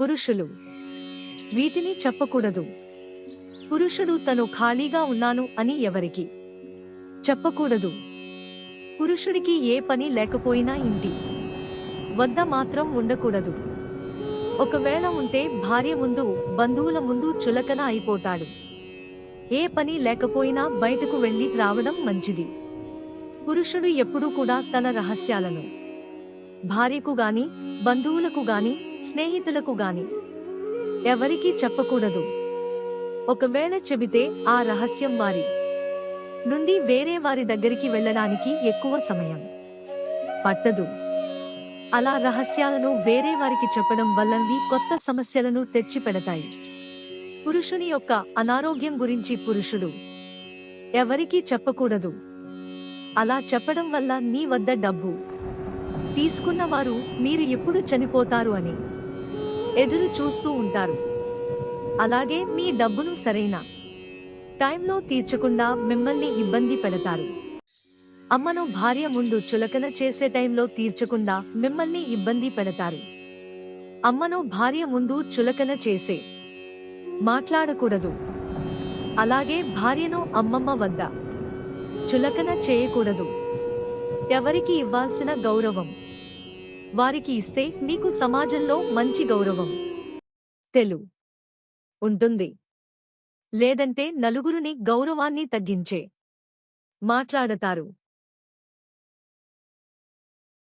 పురుషులు. వీటిని చెప్పకూడదు. పురుషుడు తను ఖాళీగా ఉన్నాను అని ఎవరికి? చెప్పకూడదు. పురుషుడికి ఏ పని లేకపోయినా ఇంటి వద్ద మాత్రం ఉండకూడదు. ఒకవేళ ఉంటే భార్య ముందు బంధువుల ముందు చులకన అయిపోతాడు. ఏ పని లేకపోయినా బయటకు వెళ్ళి రావడం మంచిది. పురుషుడు ఎప్పుడూ కూడా తన రహస్యాలను భార్యకు గాని బంధువులకు గాని స్నేహితులకు గాని. ఎవరికీ చెప్పకూడదు. ఒకవేళ చెబితే ఆ రహస్యం వారి నుండి వేరే వారి దగ్గరికి వెళ్ళడానికి ఎక్కువ సమయం పట్టదు. అలా రహస్యాలను వేరే వారికి చెప్పడం వల్లవి కొత్త సమస్యలను తెచ్చిపెడతాయి. పురుషుని యొక్క అనారోగ్యం గురించి పురుషుడు ఎవరికీ చెప్పకూడదు. అలా చెప్పడం వల్ల నీ వద్ద డబ్బు తీసుకున్నవారు మీరు ఎప్పుడు చనిపోతారు అని. ఎదురు చూస్తూ ఉంటారు. అలాగే మీ డబ్బును సరైన టైంలో తీర్చకుండా మిమ్మల్ని ఇబ్బంది పెడతారు. అమ్మను భార్య ముందు చులకన చేసే టైంలో తీర్చకుండా మిమ్మల్ని ఇబ్బంది పెడతారు. అమ్మను భార్య ముందు చులకన చేసే మాట్లాడకూడదు. అలాగే భార్యను అమ్మమ్మ వద్ద చులకన చేయకూడదు. ఎవరికి ఇవ్వాల్సిన గౌరవం? వారికి ఇస్తే మీకు సమాజంలో మంచి గౌరవం. తెలు. ఉంటుంది. లేదంటే నలుగురిని గౌరవాన్ని తగ్గించే. మాట్లాడతారు.